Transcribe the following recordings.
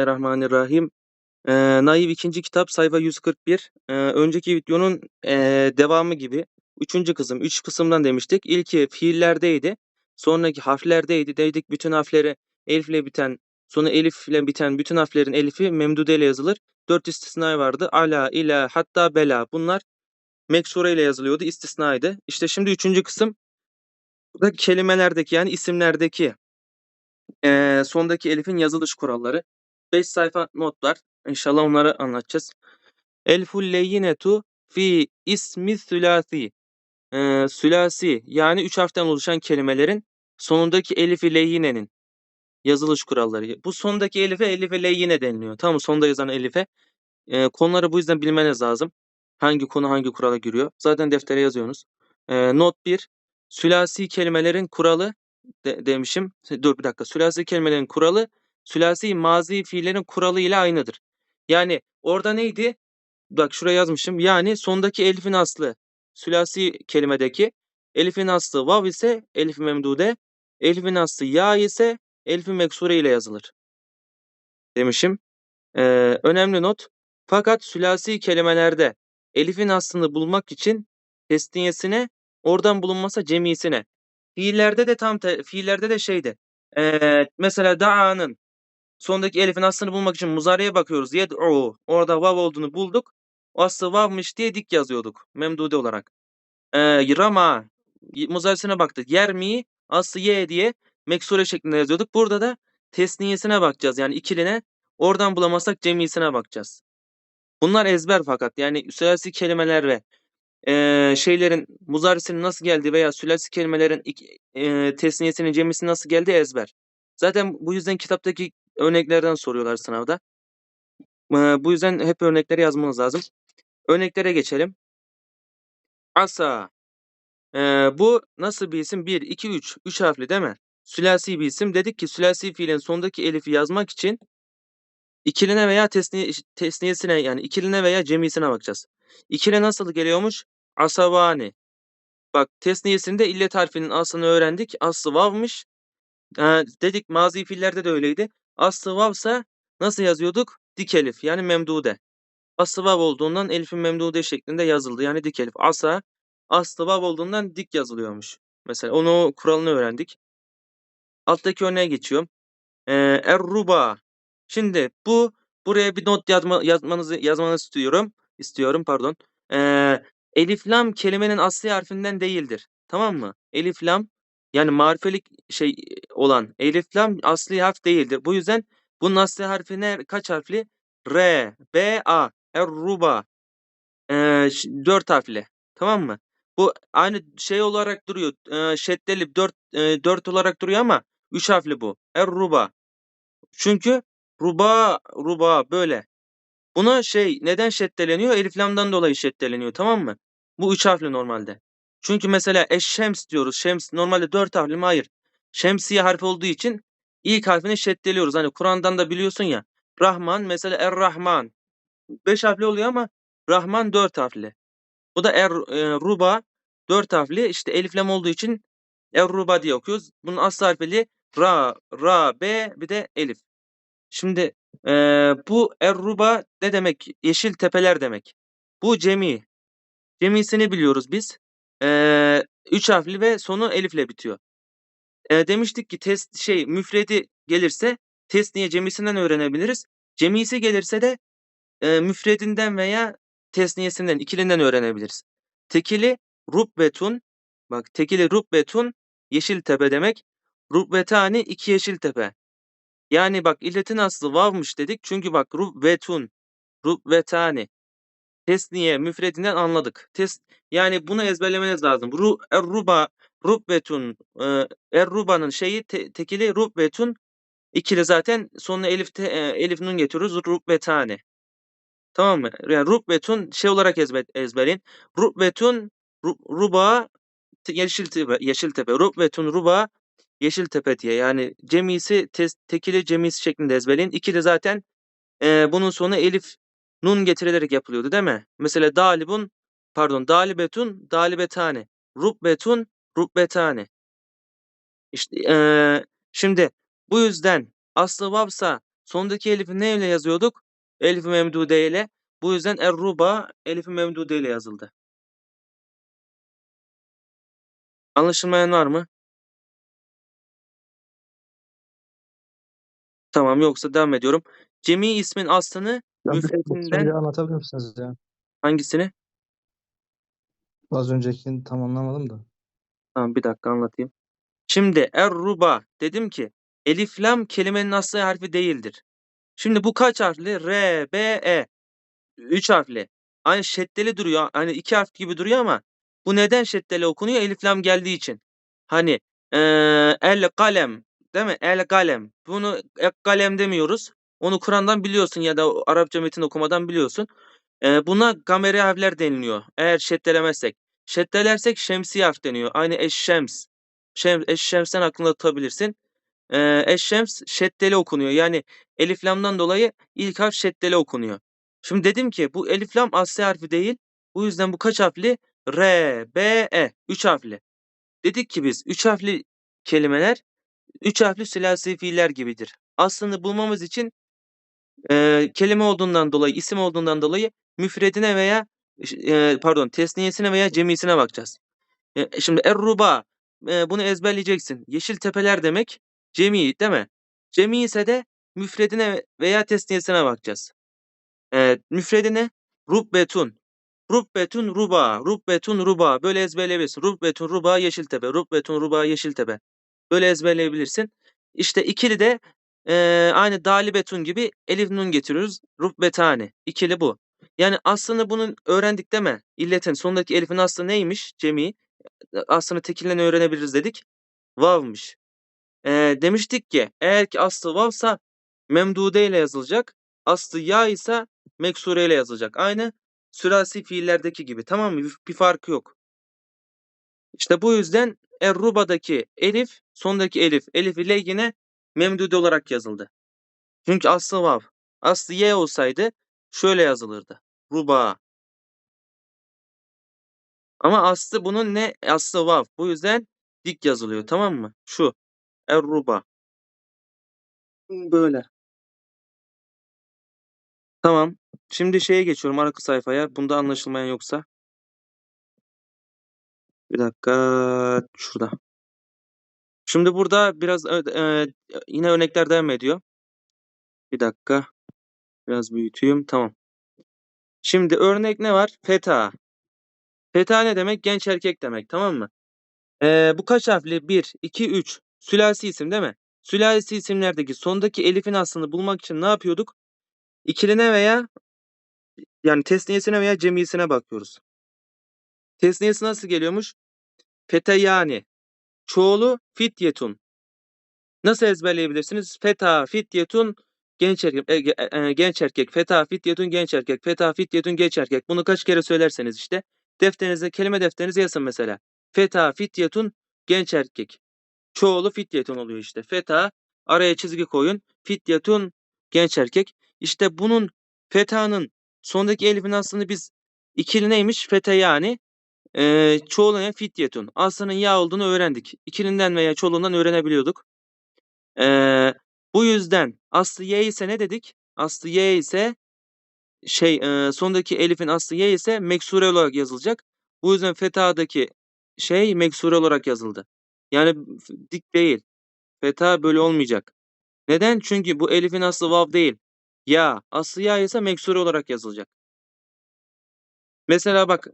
Bismillahirrahmanirrahim. Eee, Naiv 2. kitap sayfa 141. Eee, önceki videonun eee, devamı gibi. Üçüncü kısım. Üç kısımdan demiştik. İlki fiillerdeydi. Sonraki harflerdeydi. Dedik bütün harfleri elifle biten, sonu elifle biten bütün harflerin elifi memdude ile yazılır. Dört istisna vardı. Ala, ila, hatta, bela. Bunlar meksure ile yazılıyordu. istisnaydı. İşte şimdi üçüncü kısım. Burada kelimelerdeki yani isimlerdeki eee, sondaki elifin yazılış kuralları. 5 sayfa not var. İnşallah onları anlatacağız. Elful leyyinetu fi ismi sülasi. Ee, sülasi yani 3 harften oluşan kelimelerin sonundaki elifi leyyinenin yazılış kuralları. Bu sondaki elife elife leyyine deniliyor. Tamam? Sonda yazan elife. Ee, konuları bu yüzden bilmeniz lazım. Hangi konu hangi kurala giriyor. Zaten deftere yazıyorsunuz. Ee, not 1. Sülasi kelimelerin kuralı de, demişim. Dur bir dakika. Sülasi kelimelerin kuralı sülasi mazi fiillerin kuralı ile aynıdır. Yani orada neydi? Bak şuraya yazmışım. Yani sondaki elifin aslı sülasi kelimedeki elifin aslı vav ise elif memdude, elifin aslı ya ise elif meksure ile yazılır. Demişim. Ee, önemli not. Fakat sülasi kelimelerde elifin aslını bulmak için tesniyesine oradan bulunmasa cemisine. Fiillerde de tam te, fiillerde de şeydi. Ee, mesela da'anın sondaki elifin aslını bulmak için muzariye bakıyoruz. Yed'u. Orada vav olduğunu bulduk. O aslı vavmış diye dik yazıyorduk. Memdude olarak. Ee, rama. Muzarisine baktık. Yermi. Aslı ye diye meksure şeklinde yazıyorduk. Burada da tesniyesine bakacağız. Yani ikiline. Oradan bulamazsak cemisine bakacağız. Bunlar ezber fakat. Yani sülasi kelimeler ve e, şeylerin muzarisinin nasıl geldiği veya sülasi kelimelerin e, tesniyesinin cemisinin nasıl geldiği ezber. Zaten bu yüzden kitaptaki örneklerden soruyorlar sınavda. Bu yüzden hep örnekleri yazmanız lazım. Örneklere geçelim. Asa. E, bu nasıl bir isim? 1, 2, 3. 3 harfli değil mi? Sülasi bir isim. Dedik ki sülasi fiilin sondaki elifi yazmak için ikiline veya tesniye, tesniyesine yani ikiline veya cemisine bakacağız. İkile nasıl geliyormuş? Asabani. Bak tesniyesinde illet harfinin aslını öğrendik. Aslı vavmış. Ee, dedik mazi fiillerde de öyleydi. Aslı vavsa nasıl yazıyorduk? Dik elif yani memdude. Aslı vav olduğundan elifin memdude şeklinde yazıldı. Yani dik elif. Asa aslı vav olduğundan dik yazılıyormuş. Mesela onu kuralını öğrendik. Alttaki örneğe geçiyorum. Ee, Erruba. Şimdi bu buraya bir not yazma, yazmanızı yazmanızı istiyorum. İstiyorum pardon. Ee, elif lam kelimenin asli harfinden değildir. Tamam mı? Elif lam yani marifelik şey olan elif lam asli harf değildir. Bu yüzden bunun asli harfi ne? Kaç harfli? R, B, A. Erruba. Ee, dört harfli. Tamam mı? Bu aynı şey olarak duruyor. E, şeddeli 4 e, 4 olarak duruyor ama 3 harfli bu. Er-ruba. Çünkü ruba ruba böyle. Buna şey neden şeddeleniyor? Elif lamdan dolayı şeddeleniyor tamam mı? Bu 3 harfli normalde. Çünkü mesela eşşems diyoruz. Şems normalde 4 harfli mi? Hayır. Şemsiye harfi olduğu için ilk harfini şeddeliyoruz. Hani Kur'an'dan da biliyorsun ya. Rahman mesela Er-Rahman. 5 harfli oluyor ama Rahman 4 harfli. Bu da Er e, 4 harfli. İşte eliflem olduğu için Er Ruba diye okuyoruz. Bunun asıl harfleri Ra, Ra, B bir de Elif. Şimdi e, bu Er Ruba ne demek? Yeşil tepeler demek. Bu cemi. Cemisini biliyoruz biz. E, üç harfli ve sonu elifle bitiyor. E, demiştik ki test şey müfredi gelirse tesniye cemisinden öğrenebiliriz. Cemisi gelirse de e, müfredinden veya tesniyesinden, ikilinden öğrenebiliriz. Tekili rubbetun, bak tekili rubbetun yeşil tepe demek. Rubbetani iki yeşil tepe. Yani bak illetin aslı vavmış dedik. Çünkü bak rubbetun, rubbetani. Tesniye müfredinden anladık. Test yani bunu ezberlemeniz lazım. Ru erruba rubbetun e, erruba'nın şeyi te, tekili rubbetun ikili zaten sonuna elif te, e, elif nun getiriyoruz. Rubbetani. Tamam mı? Yani rubbetun şey olarak ezber, ezberin. Rubbetun ruba Yeşiltepe, Yeşiltepe. Rubbetun ruba Yeşiltepe diye. Yani cemisi tes, tekili cemisi şeklinde ezberleyin. İkili zaten e, bunun sonu elif nun getirilerek yapılıyordu değil mi? Mesela dalibun pardon dalibetun dalibetane. Rubbetun rubbetane. İşte e, şimdi bu yüzden aslı vavsa Sondaki elifi neyle yazıyorduk? Elif-i memdude ile. Bu yüzden er-ruba elif-i memdude ile yazıldı. Anlaşılmayan var mı? Tamam yoksa devam ediyorum. Cemi ismin aslını Bir müfretinden Önce anlatabilir misiniz ya? hangisini? Az öncekini tam anlamadım da. Tamam bir dakika anlatayım. Şimdi er-ruba dedim ki elif lam kelimenin aslı harfi değildir. Şimdi bu kaç harfli? R, B, E. Üç harfli. Aynı şeddeli duruyor. Hani iki harf gibi duruyor ama bu neden şeddeli okunuyor? Elif lam geldiği için. Hani eee, el kalem değil mi? El kalem. Bunu ek kalem demiyoruz. Onu Kur'an'dan biliyorsun ya da Arapça metin okumadan biliyorsun. Eee, buna gameri harfler deniliyor. Eğer şeddelemezsek. Şeddelersek şemsi harf deniyor. Aynı eşşems. Şem, eşşemsen aklında tutabilirsin. Eee, eşşems şeddeli okunuyor. Yani elif lamdan dolayı ilk harf şeddeli okunuyor. Şimdi dedim ki bu elif lam asli harfi değil. Bu yüzden bu kaç harfli? R, B, E. Üç harfli. Dedik ki biz üç harfli kelimeler üç harfli sülasi fiiller gibidir. Aslını bulmamız için eee, kelime olduğundan dolayı, isim olduğundan dolayı müfredine veya eee, pardon tesniyesine veya cemisine bakacağız. E, şimdi er-ruba e, bunu ezberleyeceksin. Yeşil tepeler demek cemi değil mi? Cemi ise de müfredine veya tesniyesine bakacağız. E, müfredine rubbetun. Rubbetun ruba. Rubbetun ruba. Böyle ezberleyebilirsin. Rubbetun ruba yeşiltepe. Rubbetun ruba yeşiltepe. Böyle ezberleyebilirsin. İşte ikili de e, aynı dalibetun gibi elif nun getiriyoruz. Rubbetane. İkili bu. Yani aslında bunun öğrendik mi? İlletin sonundaki elifin aslı neymiş? Cemi. Aslını tekinden öğrenebiliriz dedik. Vav'mış. Ee, demiştik ki eğer ki aslı vavsa memdude ile yazılacak. Aslı ya ise meksure ile yazılacak. Aynı sürasi fiillerdeki gibi tamam mı? Bir farkı yok. İşte bu yüzden Erruba'daki elif, sondaki elif, elif ile yine memdude olarak yazıldı. Çünkü aslı vav. Aslı ye olsaydı şöyle yazılırdı. Ruba. Ama aslı bunun ne? Aslı vav. Bu yüzden dik yazılıyor tamam mı? Şu. Erruba. Böyle. Tamam. Şimdi şeye geçiyorum arka sayfaya. Bunda anlaşılmayan yoksa. Bir dakika. Şurada. Şimdi burada biraz e, yine örnekler devam ediyor. Bir dakika. Biraz büyüteyim. Tamam. Şimdi örnek ne var? Feta. Feta ne demek? Genç erkek demek. Tamam mı? Ee, bu kaç harfli? 1, 2, 3. Sülasi isim değil mi? Sülasi isimlerdeki sondaki elifin aslını bulmak için ne yapıyorduk? İkiline veya yani tesniyesine veya cemiyesine bakıyoruz. Tesniyesi nasıl geliyormuş? Feteyani. Çoğulu fityetun. Nasıl ezberleyebilirsiniz? Feta fityetun genç erkek, e, e, e, genç erkek. Feta fityetun genç erkek. Feta fityetun genç erkek. Bunu kaç kere söylerseniz işte. Defterinize, kelime defterinize yazın mesela. Feta fityetun genç erkek. Çoğulu fityetun oluyor işte. Feta araya çizgi koyun. Fityetun genç erkek. İşte bunun feta'nın sondaki elifin aslında biz ikili neymiş? Fete yani. E, çoğuluna fityetun. Aslının ya olduğunu öğrendik. İkilinden veya çoğulundan öğrenebiliyorduk. E, bu yüzden aslı y ise ne dedik? Aslı y ise şey e, sondaki elifin aslı y ise meksure olarak yazılacak. Bu yüzden feta'daki şey meksure olarak yazıldı. Yani dik değil. Feta böyle olmayacak. Neden? Çünkü bu elifin aslı vav değil. Ya. Aslı ya ise meksure olarak yazılacak. Mesela bak.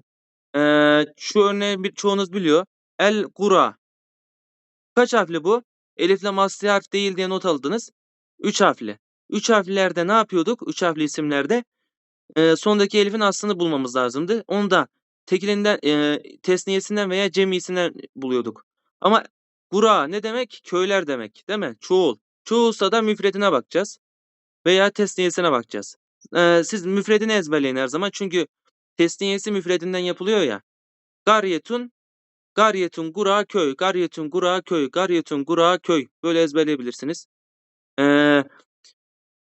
Şu örneği bir, çoğunuz biliyor. El kura. Kaç harfli bu? Elifle asli harf değil diye not aldınız. Üç harfli. Üç harflilerde ne yapıyorduk? Üç harfli isimlerde. E, sondaki elifin aslını bulmamız lazımdı. Onu da tekilinden, e, tesniyesinden veya cemisinden buluyorduk. Ama Gura ne demek? Köyler demek değil mi? Çoğul. Çoğulsa da müfredine bakacağız. Veya tesniyesine bakacağız. Ee, siz müfredini ezberleyin her zaman. Çünkü tesniyesi müfredinden yapılıyor ya. Garyetun, garyetun gura köy, garyetun gura köy, garyetun gura köy. Böyle ezberleyebilirsiniz. Ee,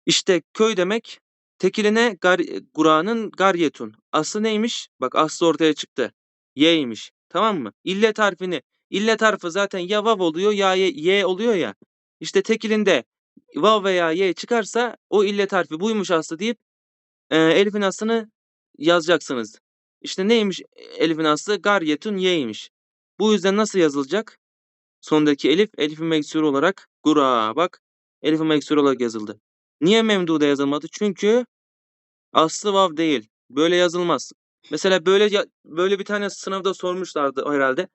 işte köy demek tekiline gar, guranın garyetun. Aslı neymiş? Bak aslı ortaya çıktı. Y'ymiş. Tamam mı? İllet harfini İllet harfi zaten ya vav oluyor ya y, y oluyor ya. İşte tekilinde vav veya ye çıkarsa o illet harfi buymuş aslı deyip e, elifin aslını yazacaksınız. İşte neymiş elifin aslı? Garyetun ye'ymiş. Bu yüzden nasıl yazılacak? Sondaki elif elif-i meksur olarak gura bak elif-i meksur olarak yazıldı. Niye memduda yazılmadı? Çünkü aslı vav değil. Böyle yazılmaz. Mesela böyle böyle bir tane sınavda sormuşlardı herhalde.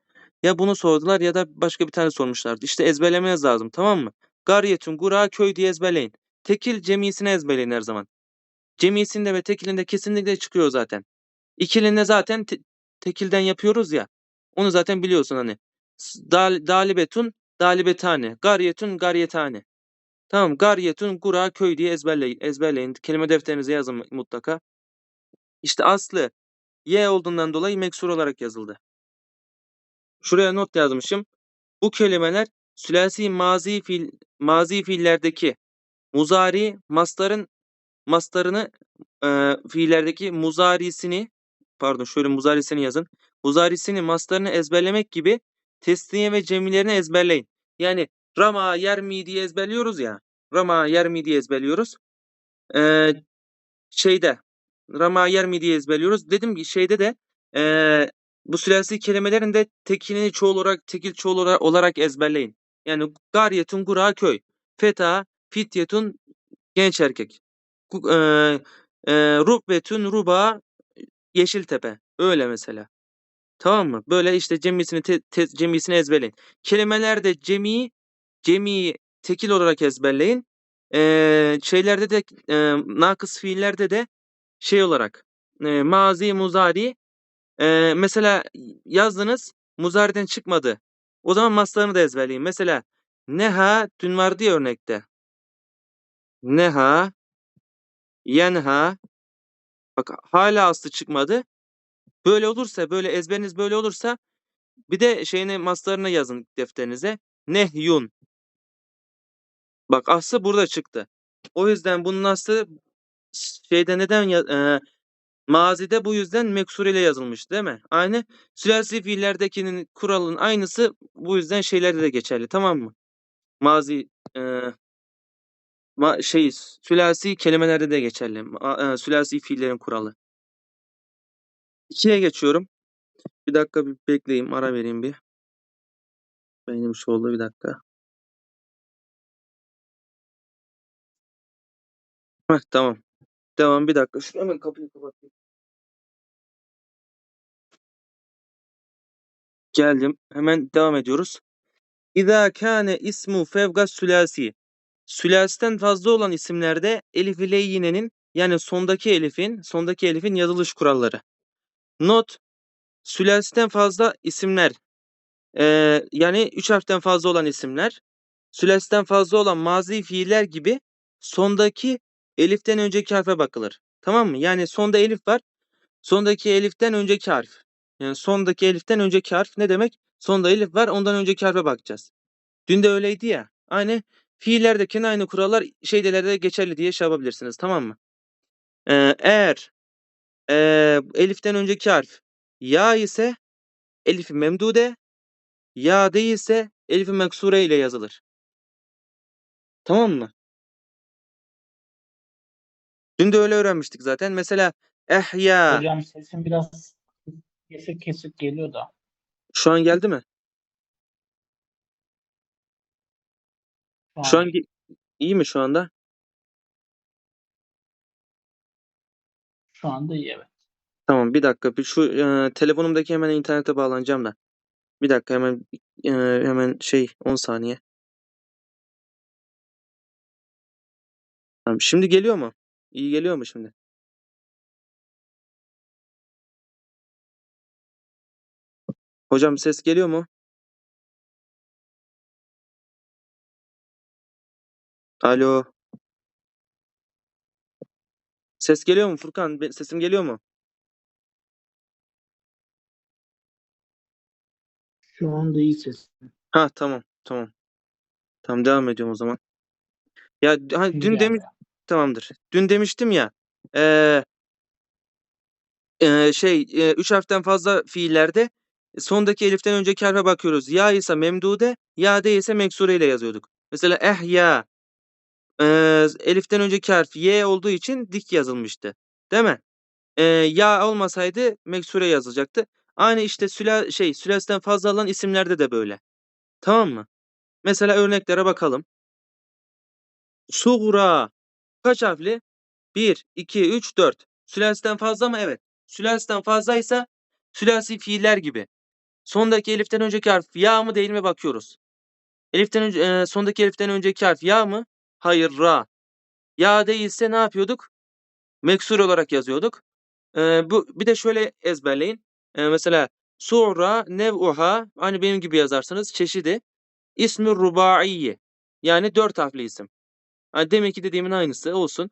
Ya bunu sordular ya da başka bir tane sormuşlardı. İşte ezberlemeniz lazım tamam mı? Garyetun gura köy diye ezberleyin. Tekil cemisini ezberleyin her zaman. Cemisinde ve tekilinde kesinlikle çıkıyor zaten. İkilinde zaten te- tekilden yapıyoruz ya. Onu zaten biliyorsun hani. Dal, dalibetun, dalibetane. Garyetun, garyetane. Tamam. Garyetun, gura, köy diye ezberleyin. ezberleyin. Kelime defterinize yazın mutlaka. İşte aslı y olduğundan dolayı meksur olarak yazıldı. Şuraya not yazmışım. Bu kelimeler sülasi mazi fiil mazi fiillerdeki muzari masların mastarını e, fiillerdeki muzarisini pardon şöyle muzarisini yazın. Muzarisini mastarını ezberlemek gibi tesniye ve cemilerini ezberleyin. Yani rama yermi diye ezberliyoruz ya. Rama yermi diye ezberliyoruz. Ee, şeyde rama yermi diye ezberliyoruz. Dedim ki şeyde de ee, bu sülasi kelimelerin de tekilini çoğul olarak tekil çoğul olarak, ezberleyin. Yani garyetun gura köy. Feta fityetun genç erkek. Gu- eee, eee, Rubbetun ruba Yeşiltepe. Öyle mesela. Tamam mı? Böyle işte cemisini te, te- cemisini ezberleyin. Kelimelerde cemi cemi tekil olarak ezberleyin. Eee, şeylerde de eee nakıs fiillerde de şey olarak eee, mazi muzari eee, mesela yazdınız muzariden çıkmadı. O zaman maslarını da ezberleyin. Mesela neha dün vardı ya örnekte. Neha yenha bak hala aslı çıkmadı. Böyle olursa böyle ezberiniz böyle olursa bir de şeyini maslarına yazın defterinize. Nehyun. Bak aslı burada çıktı. O yüzden bunun aslı şeyde neden e, mazide bu yüzden meksur ile yazılmış değil mi? Aynı sülasi fiillerdekinin kuralın aynısı bu yüzden şeylerde de geçerli tamam mı? Mazi e, ma, şey sülasi kelimelerde de geçerli. Ma, e, sülasi fiillerin kuralı. İkiye geçiyorum. Bir dakika bir bekleyeyim ara vereyim bir. Benim şu oldu bir dakika. Heh, tamam. Devam bir dakika. Şu hemen kapıyı kapatayım. Geldim. Hemen devam ediyoruz. İza kâne ismu fevga sülasi. Sülasiden fazla olan isimlerde elif ile yinenin yani sondaki elifin sondaki elifin yazılış kuralları. Not sülasiden fazla isimler eee, yani üç harften fazla olan isimler sülasiden fazla olan mazi fiiller gibi sondaki eliften önceki harfe bakılır. Tamam mı? Yani sonda elif var. Sondaki eliften önceki harf. Yani sondaki eliften önceki harf ne demek? Sonda elif var ondan önceki harfe bakacağız. Dün de öyleydi ya. Aynı fiillerdeki aynı kurallar şeydelerde de geçerli diye şey yapabilirsiniz tamam mı? Ee, eğer ee, eliften önceki harf ya ise elifi memdude ya değilse elifi meksure ile yazılır. Tamam mı? Dün de öyle öğrenmiştik zaten. Mesela ehya Hocam sesin biraz kesik kesik geliyor da. şu an geldi mi? Şu Şu an an ge- iyi mi şu anda? şu anda iyi evet. Tamam bir dakika. Bir şu e, telefonumdaki hemen internete bağlanacağım da. Bir dakika hemen e, hemen şey 10 saniye. Tamam, şimdi geliyor mu? İyi geliyor mu şimdi? Hocam ses geliyor mu? Alo. Ses geliyor mu Furkan? Be- Sesim geliyor mu? Şu anda iyi ses. Ha tamam tamam. Tamam devam ediyorum o zaman. Ya d- ha, dün geldi. demiş tamamdır. Dün demiştim ya. eee, eee, şey eee, üç harften fazla fiillerde sondaki eliften önceki harfe bakıyoruz. Ya ise memdude, ya değilse meksure ile yazıyorduk. Mesela ehya Eee, eliften önceki harf Y olduğu için dik yazılmıştı. Değil mi? Eee, ya olmasaydı meksure yazılacaktı. Aynı işte süla şey sülasiden fazla alan isimlerde de böyle. Tamam mı? Mesela örneklere bakalım. Suğra kaç harfli? 1, 2, 3, 4. Sülasiden fazla mı? Evet. Sülasiden fazlaysa sülasi fiiller gibi. Sondaki eliften önceki harf ya mı değil mi bakıyoruz. Eliften önce, eee, sondaki eliften önceki harf ya mı? Hayır ra. Ya değilse ne yapıyorduk? Meksur olarak yazıyorduk. Eee, bu bir de şöyle ezberleyin. Eee, mesela suğra nev'uha hani benim gibi yazarsınız çeşidi. İsmi rubaiyi. Yani dört harfli isim. Hani deminki dediğimin aynısı olsun.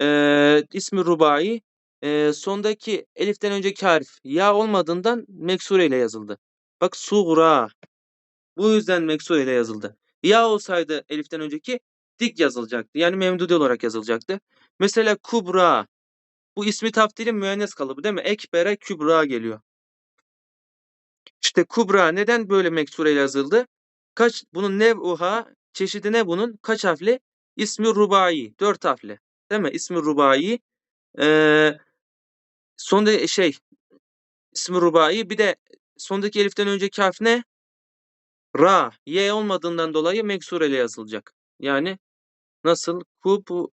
Eee ismi rubai. Eee, sondaki eliften önceki harf ya olmadığından meksure ile yazıldı. Bak suğra. Bu yüzden meksure ile yazıldı. Ya olsaydı eliften önceki dik yazılacaktı. Yani memdude olarak yazılacaktı. Mesela kubra. Bu ismi taftilin müennes kalıbı değil mi? Ekbere kübra geliyor. İşte kubra neden böyle meksure ile yazıldı? Kaç bunun nev'uha çeşidi ne bunun? Kaç harfli? İsmi rubai. Dört harfli. Değil mi? İsmi rubai. Ee, sonda şey ismi rubai bir de sondaki eliften önceki harf ne? Ra. Y olmadığından dolayı meksure ile yazılacak. Yani nasıl? Kubra.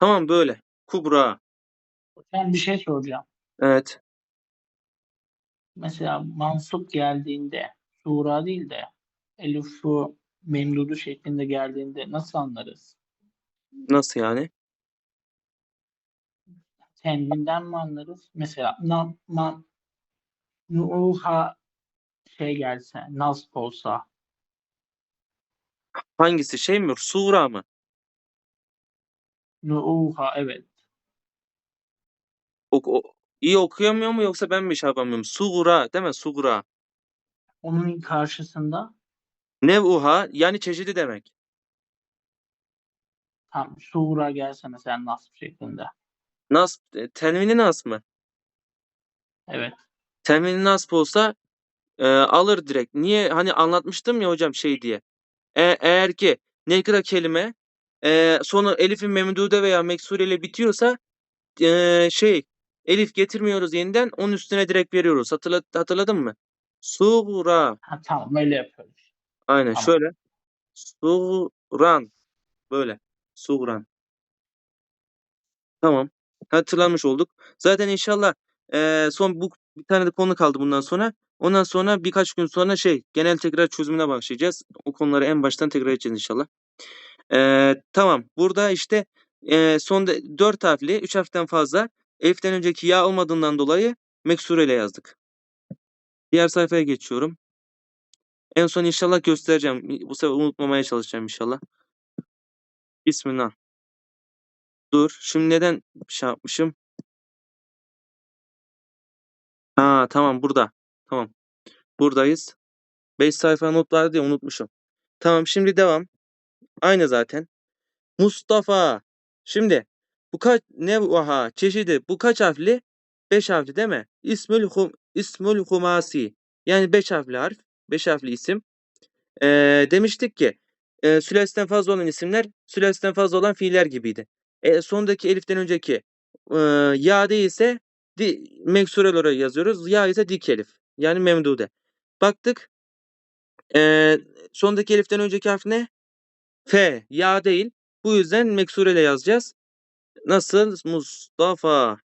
Tamam böyle. Kubra. Ben bir şey soracağım. Evet. Mesela mansup geldiğinde sura değil de elifu memdudu şeklinde geldiğinde nasıl anlarız? Nasıl yani? Kendinden mi anlarız? Mesela na, ma, nuha şey gelse, nasp olsa Hangisi şey mi? Sura mı? nuha evet. O, o, iyi okuyamıyor mu yoksa ben mi şey yapamıyorum? Sugura değil mi? Sugura. Onun karşısında Nev'uha yani çeşidi demek. tam sura gelse mesela nasp şeklinde. Nasb, e, tenvini nasb mı? Evet. Tenvini nasb olsa e, alır direkt. Niye? Hani anlatmıştım ya hocam şey diye. E, eğer ki nekra kelime e, sonu elifin memdude veya meksure ile bitiyorsa e, şey elif getirmiyoruz yeniden onun üstüne direkt veriyoruz. Hatırla, hatırladın mı? Sugura. Ha, tamam öyle yapıyoruz. Aynen Tamam. şöyle. Suğran. Böyle. Suğran. Tamam. Hatırlamış olduk. Zaten inşallah eee, son bu bir tane de konu kaldı bundan sonra. Ondan sonra birkaç gün sonra şey genel tekrar çözümüne başlayacağız. O konuları en baştan tekrar edeceğiz inşallah. Eee, tamam. Burada işte eee son 4 harfli 3 harften fazla eliften önceki ya olmadığından dolayı meksure ile yazdık. Diğer sayfaya geçiyorum. En son inşallah göstereceğim. Bu sefer unutmamaya çalışacağım inşallah. Bismillah. Dur. Şimdi neden şey yapmışım? Ha tamam burada. Tamam. Buradayız. 5 sayfa not vardı diye unutmuşum. Tamam şimdi devam. Aynı zaten. Mustafa. Şimdi bu kaç ne aha çeşidi bu kaç harfli? 5 harfli değil mi? İsmül hum İsmül humasi. Yani 5 harfli harf. 5 harfli isim. Ee, demiştik ki e, sülasiden fazla olan isimler sülasiden fazla olan fiiller gibiydi. E, sondaki eliften önceki e, ya değilse di, meksurel olarak yazıyoruz. Ya ise dik elif. Yani memdude. Baktık. E, sondaki eliften önceki harf ne? F. Ya değil. Bu yüzden meksurele yazacağız. Nasıl? Mustafa.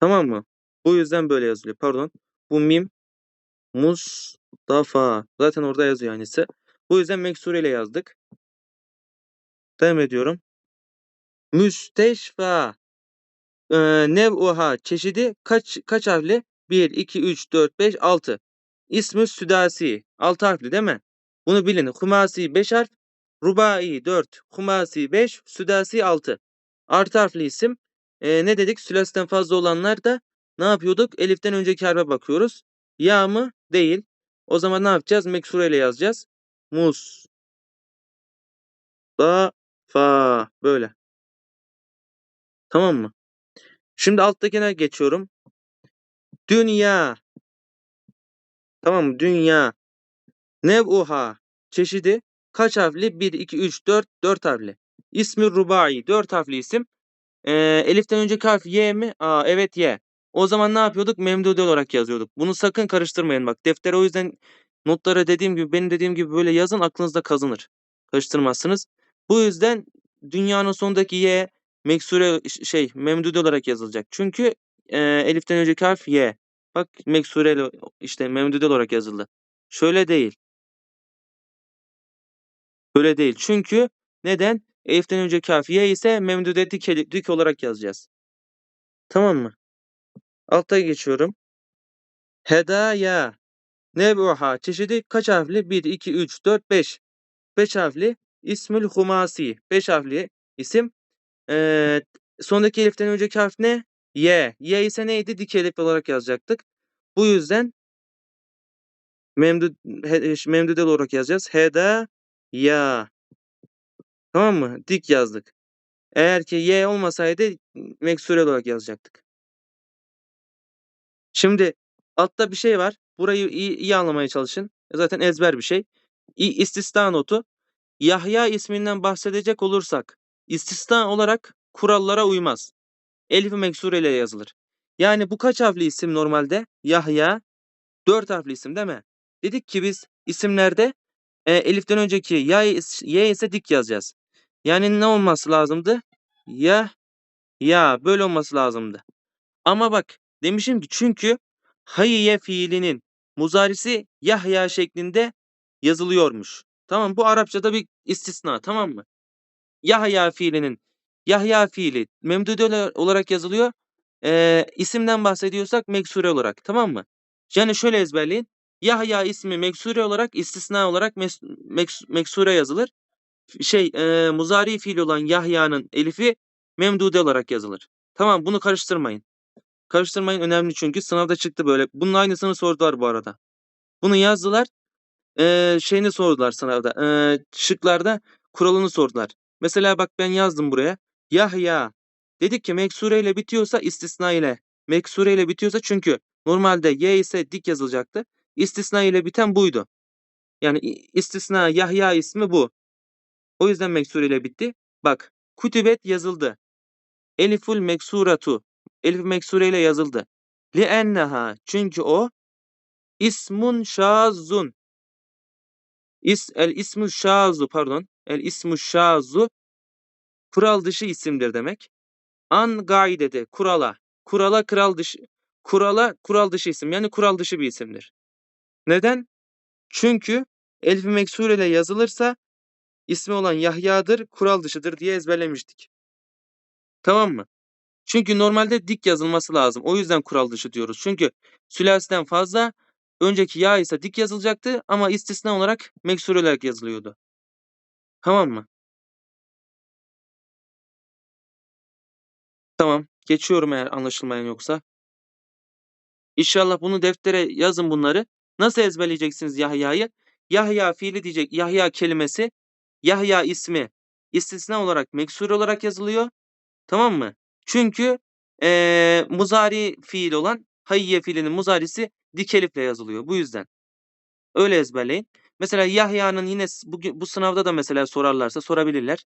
Tamam mı? Bu yüzden böyle yazılıyor. Pardon. Bu mim Mustafa. Zaten orada yazıyor aynısı. Bu yüzden meksure ile yazdık. Devam ediyorum. Müsteşfa. Ee, nev'uha çeşidi kaç kaç harfli? 1, 2, 3, 4, 5, 6. İsmi südasi. 6 harfli değil mi? Bunu bilin. Humasi 5 harf. Rubai 4. Humasi 5. Südasi 6. Artı harfli isim. Ee, ne dedik? Sülasiden fazla olanlar da ne yapıyorduk? Eliften önceki harfe bakıyoruz. Ya mı? Değil. O zaman ne yapacağız? Meksure ile yazacağız. Mus. Da. Fa. Böyle. Tamam mı? Şimdi alttakine geçiyorum. Dünya. Tamam mı? Dünya. Nev'uha çeşidi kaç harfli? 1, 2, 3, 4, 4 harfli. İsmi rubai 4 harfli isim. Ee, eliften önceki harf Y mi? Aa evet Y. O zaman ne yapıyorduk? Memdude olarak yazıyorduk. Bunu sakın karıştırmayın bak. Deftere o yüzden notlara dediğim gibi benim dediğim gibi böyle yazın aklınızda kazınır. Karıştırmazsınız. Bu yüzden dünyanın sonundaki Y meksure şey memdude olarak yazılacak. Çünkü e, eliften önceki harf Y. Bak meksureli işte memdude olarak yazıldı. Şöyle değil. Böyle değil. Çünkü neden? Elif'ten önceki harf Y ise memdude dik, dik olarak yazacağız. Tamam mı? Altta geçiyorum. Hedaya. Nebuha çeşidi kaç harfli? 1, 2, 3, 4, 5. 5 harfli. İsmül Humasi. 5 harfli isim. Ee, sondaki eliften önceki harf ne? Y. Y ise neydi? Dik elif olarak yazacaktık. Bu yüzden memdud, he, memdudel olarak yazacağız. Heda ya. Tamam mı? Dik yazdık. Eğer ki y olmasaydı meksurel olarak yazacaktık. Şimdi altta bir şey var. Burayı iyi, iyi anlamaya çalışın. Zaten ezber bir şey. İstisna notu. Yahya isminden bahsedecek olursak istisna olarak kurallara uymaz. Elif-i meksure ile yazılır. Yani bu kaç harfli isim normalde? Yahya. Dört harfli isim değil mi? Dedik ki biz isimlerde e, eliften önceki ya, y ise dik yazacağız. Yani ne olması lazımdı? Ya ya böyle olması lazımdı. Ama bak demişim ki çünkü hayye fiilinin muzarisi Yahya şeklinde yazılıyormuş. Tamam bu Arapçada bir istisna tamam mı? Yahya fiilinin Yahya fiili memdude olarak yazılıyor. Ee, isimden bahsediyorsak meksure olarak tamam mı? Yani şöyle ezberleyin. Yahya ismi meksure olarak istisna olarak mes, meks, meksure yazılır. Şey e, muzari fiil olan Yahya'nın elifi memdude olarak yazılır. Tamam bunu karıştırmayın. Karıştırmayın önemli çünkü sınavda çıktı böyle. Bunun aynısını sordular bu arada. Bunu yazdılar. Ee, şeyini sordular sınavda. Ee, şıklarda kuralını sordular. Mesela bak ben yazdım buraya. Yahya. Dedik ki meksure ile bitiyorsa istisna ile. Meksure ile bitiyorsa çünkü normalde y ise dik yazılacaktı. İstisna ile biten buydu. Yani istisna Yahya ismi bu. O yüzden meksure ile bitti. Bak kutübet yazıldı. Eliful meksuratu. Elif meksure ile yazıldı. Li enneha çünkü o ismun şazun. İs, el ismu şazu pardon. El ismu şazu kural dışı isimdir demek. An gaidede kurala. Kurala kural dışı kurala kural dışı isim yani kural dışı bir isimdir. Neden? Çünkü elif meksure ile yazılırsa ismi olan Yahya'dır, kural dışıdır diye ezberlemiştik. Tamam mı? Çünkü normalde dik yazılması lazım. O yüzden kural dışı diyoruz. Çünkü sülasiden fazla önceki ya ise dik yazılacaktı ama istisna olarak meksur olarak yazılıyordu. Tamam mı? Tamam. Geçiyorum eğer anlaşılmayan yoksa. İnşallah bunu deftere yazın bunları. Nasıl ezberleyeceksiniz Yahya'yı? Yahya fiili diyecek. Yahya kelimesi Yahya ismi istisna olarak meksur olarak yazılıyor. Tamam mı? Çünkü ee, muzari fiil olan hayye fiilinin muzarisi dik elifle yazılıyor. Bu yüzden. Öyle ezberleyin. Mesela Yahya'nın yine bu, bu sınavda da mesela sorarlarsa sorabilirler.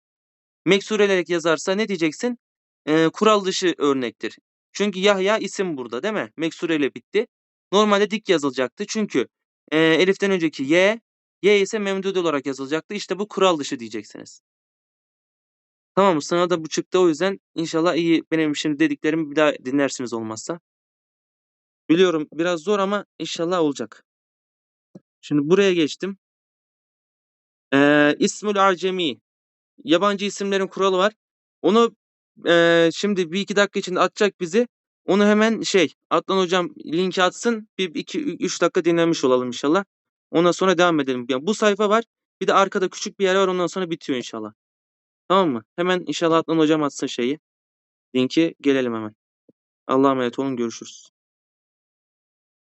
Meksur ederek yazarsa ne diyeceksin? Ee, kural dışı örnektir. Çünkü Yahya isim burada değil mi? Meksure ile bitti. Normalde dik yazılacaktı. Çünkü e, eliften önceki Y, Y ise memdud olarak yazılacaktı. İşte bu kural dışı diyeceksiniz. Tamam mı? Sınavda bu çıktı o yüzden inşallah iyi benim şimdi dediklerimi bir daha dinlersiniz olmazsa. Biliyorum biraz zor ama inşallah olacak. Şimdi buraya geçtim. Ee, İsmül Acemi. Yabancı isimlerin kuralı var. Onu e, şimdi bir iki dakika içinde atacak bizi. Onu hemen şey Atlan hocam linki atsın. Bir iki üç dakika dinlemiş olalım inşallah. Ondan sonra devam edelim. Yani bu sayfa var. Bir de arkada küçük bir yer var ondan sonra bitiyor inşallah. Tamam mı? Hemen inşallah Atlan hocam atsın şeyi. Linki gelelim hemen. Allah'a emanet olun görüşürüz.